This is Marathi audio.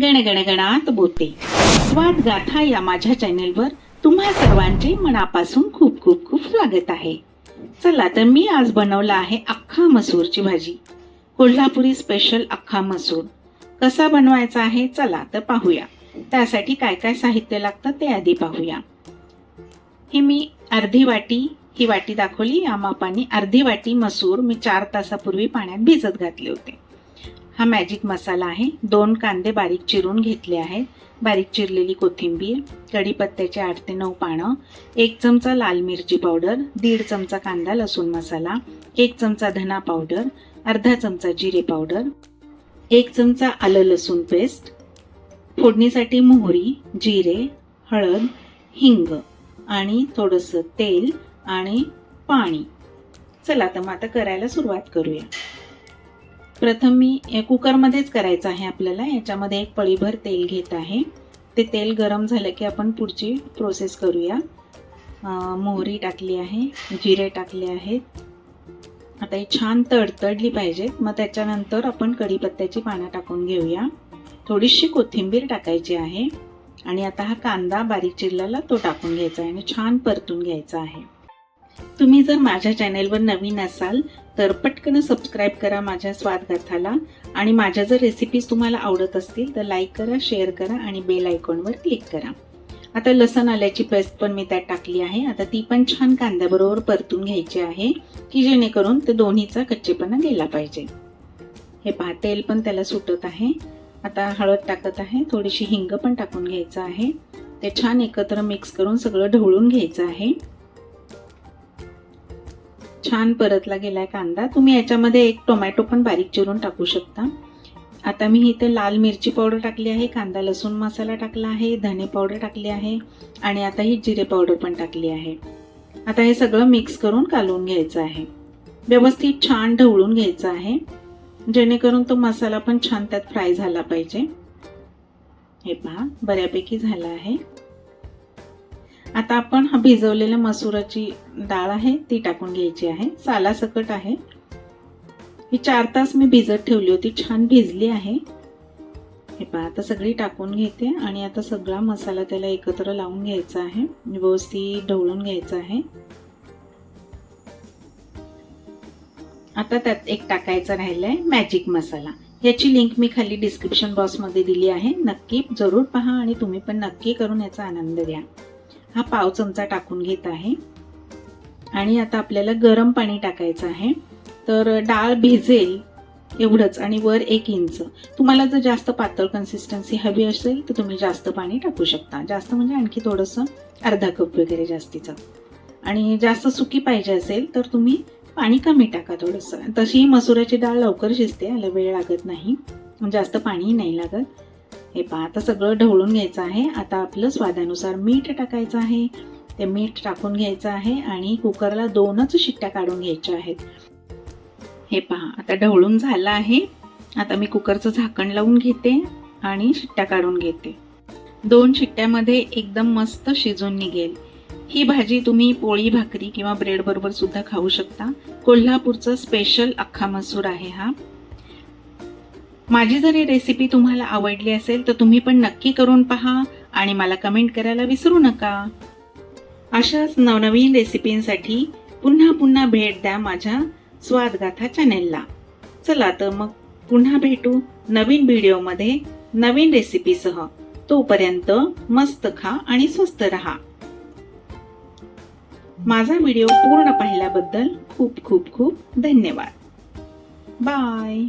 गणगणगणात बोते स्वाद गाथा या माझ्या चॅनेलवर तुम्हा सर्वांचे मनापासून खूप खूप खूप स्वागत आहे. चला तर मी आज बनवला आहे अख्खा मसूरची भाजी. कोल्हापुरी स्पेशल अख्खा मसूर. कसा बनवायचा आहे चला तर पाहूया. त्यासाठी काय काय साहित्य लागतं ते आधी पाहूया. हे मी अर्धी वाटी ही वाटी दाखवली या मापाने अर्धी वाटी मसूर मी चार तासापूर्वी पाण्यात भिजत घातले होते. हा मॅजिक मसाला आहे. दोन कांदे बारीक चिरून घेतले आहेत. बारीक चिरलेली कोथिंबीर कढीपत्त्याचे आठ ते नऊ पानं एक चमचा लाल मिरची पावडर दीड चमचा कांदा लसूण मसाला एक चमचा धना पावडर अर्धा चमचा जिरे पावडर एक चमचा आलं लसूण पेस्ट फोडणीसाठी मोहरी जिरे हळद हिंग आणि थोडंसं तेल आणि पाणी. चला तर मग आता करायला सुरुवात करूया. प्रथम मी या कुकरमध्येच करायचं आहे आपल्याला. याच्यामध्ये एक पळीभर तेल घेत आहे. ते तेल गरम झालं की आपण पुढची प्रोसेस करूया. मोहरी टाकली आहे जिरे टाकले आहेत. आता ही छान तडतडली पाहिजेत मग त्याच्यानंतर आपण कढीपत्त्याची पानं टाकून घेऊया. थोडीशी कोथिंबीर टाकायची आहे. आणि आता हा कांदा बारीक चिरलेला तो टाकून घ्यायचा आहे आणि छान परतून घ्यायचा आहे. तुम्ही जर माझ्या चॅनेलवर नवीन असाल तर पटकन सबस्क्राईब करा माझ्या स्वादगाथाला आणि माझ्या जर रेसिपीज तुम्हाला आवडत असतील तर लाईक करा शेअर करा आणि बेल आयकॉनवर क्लिक करा. आता लसण आल्याची पेस्ट पण मी त्यात टाकली आहे. आता ती पण छान कांद्याबरोबर परतून घ्यायची आहे की जेणेकरून ते दोन्हीचा कच्चेपणा गेला पाहिजे. हे पहा तेल पण त्याला सुटत आहे. आता हळद टाकत आहे थोडीशी हिंग पण टाकून घ्यायचं आहे. ते छान एकत्र मिक्स करून सगळं ढवळून घ्यायचं आहे. छान परतला गेलाय कांदा. तुम्ही याच्यामध्ये एक टोमॅटो पण बारीक चिरून टाकू शकता. आता मी इथे लाल मिरची पावडर टाकली आहे कांदा लसूण मसाला टाकला आहे धने पावडर टाकली आहे आणि आता ही जिरे पावडर पण टाकली आहे. आता हे सगळं मिक्स करून कालवून घ्यायचं आहे. व्यवस्थित छान ढवळून घ्यायचं आहे. जेणेकरून तो मसाला पण छान त्यात फ्राय झाला पाहिजे. हे पहा बऱ्यापैकी झाला आहे. आता आपण हा भिजवलेल्या मसुराची डाळ आहे ती टाकून घ्यायची आहे. सालासकट आहे. ही चार तास मी भिजत ठेवली होती छान भिजली आहे. हे पहा आता सगळी टाकून घेते आणि आता सगळा मसाला त्याला एकत्र लावून घ्यायचा आहे. व्यवस्थित ढवळून घ्यायचा आहे. आता त्यात एक टाकायचा राहिलाय मॅजिक मसाला. याची लिंक मी खाली डिस्क्रिप्शन बॉक्समध्ये दिली आहे. नक्की जरूर पहा आणि तुम्ही पण नक्की करून याचा आनंद घ्या. हा पाव चमचा टाकून घेत आहे. आणि आता आपल्याला गरम पाणी टाकायचं आहे. तर डाळ भिजेल एवढंच आणि वर एक इंच. तुम्हाला जर जास्त पातळ कन्सिस्टन्सी हवी असेल तर तुम्ही जास्त पाणी टाकू शकता. जास्त म्हणजे आणखी थोडंसं अर्धा कप वगैरे जास्तीचं. आणि जास्त सुकी पाहिजे असेल तर तुम्ही पाणी कमी टाका थोडंसं. तशी मसुराची डाळ लवकर शिजते याला वेळ लागत नाही. जास्त पाणीही नाही लागत. हे पहा आता सगळं ढवळून घ्यायचं आहे. आता आपलं स्वादानुसार मीठ टाकायचं आहे. ते मीठ टाकून घ्यायचं आहे आणि कुकरला दोनच शिट्ट्या काढून घ्यायच्या आहेत. हे पहा आता ढवळून झालं आहे. आता मी कुकरचं झाकण लावून घेते आणि शिट्ट्या काढून घेते. दोन शिट्ट्यामध्ये एकदम मस्त शिजून निघेल. ही भाजी तुम्ही पोळी भाकरी किंवा ब्रेड बरोबर सुद्धा खाऊ शकता. कोल्हापूरचं स्पेशल अख्खा मसूर आहे हा. माझी जर ही रेसिपी तुम्हाला आवडली असेल तर तुम्ही पण नक्की करून पहा आणि मला कमेंट करायला विसरू नका. अशाच नवनवीन रेसिपींसाठी पुन्हा पुन्हा भेट द्या माझ्या स्वादगाथा चॅनेलला चला तर मग पुन्हा भेटू नवीन व्हिडिओमध्ये नवीन रेसिपीसह तोपर्यंत मस्त खा आणि स्वस्त रहा. माझा व्हिडिओ पूर्ण पाहिल्याबद्दल खूप खूप खूप धन्यवाद. बाय